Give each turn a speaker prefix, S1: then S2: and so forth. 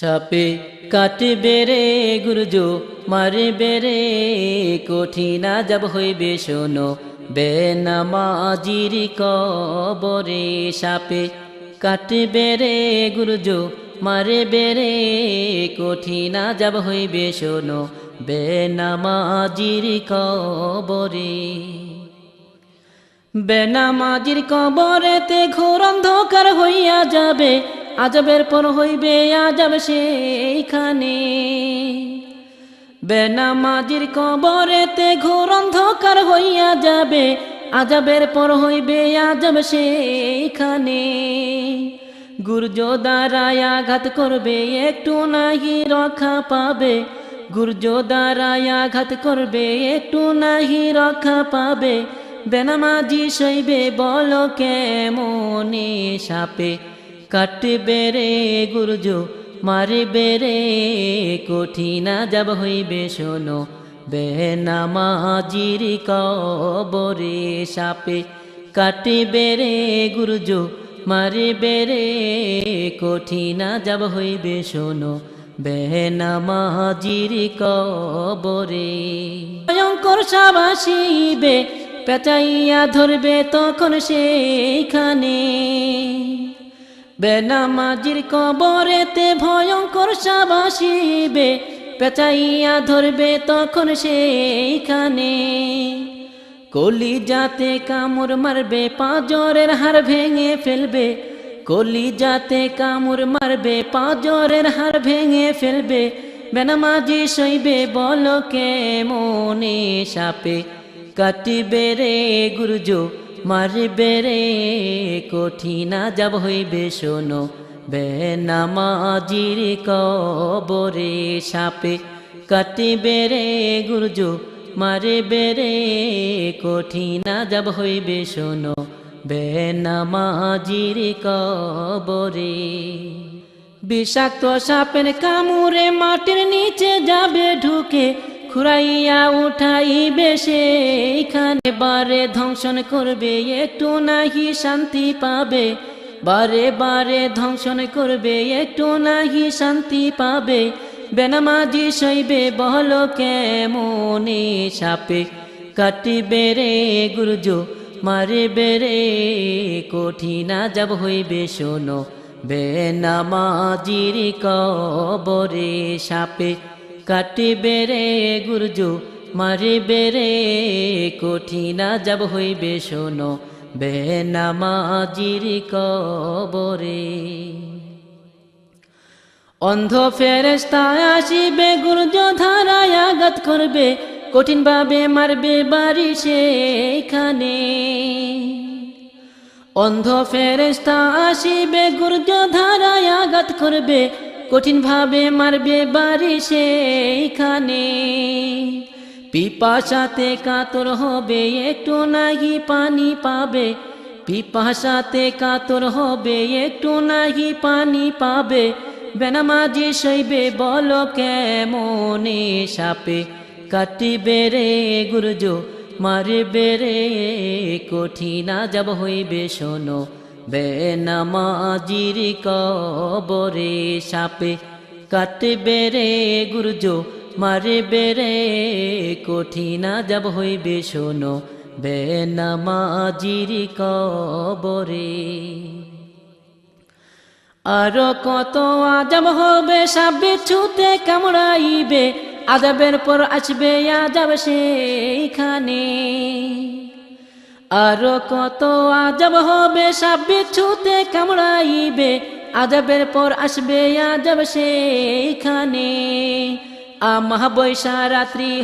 S1: সাপে কাটবে রে গুরুজো, মারবে রে, কঠিনা যাব হইবে শোনো। বেনামাজির কবরে সাপে কাটবে রে গুরুজো, মারবে রে, কঠিনা যাব হইবে শোনো। বেনামাজির কবরে বেনামাজির কবরেতে ঘোর অন্ধকার হইয়া যাবে। আজবের পর হইবে আজব সেইখানে। বেনামাজির কবরেতে ঘোর অন্ধকার হইয়া যাবে, আজবের পর হইবে আজব সেইখানে। গুর্জ দ্বারায় আঘাত করবে, একটু নাহি রক্ষা পাবে। গুর্জ দ্বারায় আঘাত করবে, একটু নাহি রক্ষা পাবে। বেনামাজি সইবে বল কেমনে সাপে? কাটবে রে গুরুজ, মারবে রে, কঠিনা যাব হইবে শোনো। বেনামাজির কবরে সাপে কাটবে রে গুরুজ, মারবে রে, কঠিনা যাব হইবে শোনো। বেনামাজির কবরে ভয়ঙ্কর সাবাসিবে পেঁচাইয়া ধরবে তখন সেইখানে। বেনামাজির কবরেতে ভয়ঙ্কর সাবাসিবে পেঁচাইয়া ধরবে তখন সেইখানে। কলি যাতে কামড় মারবে, পাঁজরের হার ভেঙে ফেলবে। কলি যাতে কামড় মারবে, পাঁজরের হার ভেঙে ফেলবে। বেনামাজি সইবে বলকে মনে সাপে কাটিবে রে গুরুজো? মারবে রে, কঠিনা যাব হইবে, শোনো। বেনামাজির কবরে সাপে কাটিবে রে, গুরুজো। মারবে রে, কঠিনা যাব হইবে, শোনো। বেনামাজির কবরে বিষাক্ত সাপের কামুরে মাটির নিচে যাবে ঢুকে খুরাইয়া উঠাইবে সেইখানে। বারে ধ্বংসন করবে, একটু নাহি শান্তি পাবে। বারে বারে ধ্বংসন করবে, একটু নাহি শান্তি পাবে। বেনামাজি সইবে বহল কেমনে সাপে? কাটিবে রে গুরুজো, মারবে রে কঠিনা যাব হইবে, শোনো। বেনামাজির কবরে সাপে কাটিবে রে গুরজু মারিবে রে কঠিনা যাব হইবে শোনো, বেনামাজির কবরে। অন্ধ ফেরেস্তা আসিবে, গুরজ ধারায় আঘাত করবে, কঠিন ভাবে মারবে বাড়ি সেখানে। অন্ধ ফেরেস্তা আসিবে, গুর্জ ধারায় আঘাত করবে কঠিন ভাবে মারবে বাড়ি সেইখানে। পিপাসাতে কাতর হবে, একটু নাহি পানি পাবে। পিপাসাতে কাতর হবে, একটু নাহি পানি পাবে। বেনামাজি সইবে, বল কেমনে সাপে? কাটিবে রে গুরুজো, মারবে রে কঠিনা যাব হইবে, শোনো। বেনামাজির কবরে সাপে কাটবে রে গুরজো, মারবে রে কঠিনা যাব হইবে, শোনো বেনামাজির কবরে। আরও কত আজব হবে সাবে ছুতে কামড়াইবে আজাবের পর আসবে আজাব সেইখানে। আরও কত আজব হবে সাবে ছুতে কামড়াইবে, আজবের পর আসবে আজব সেইখানে। আমা বৈশা রাত্রি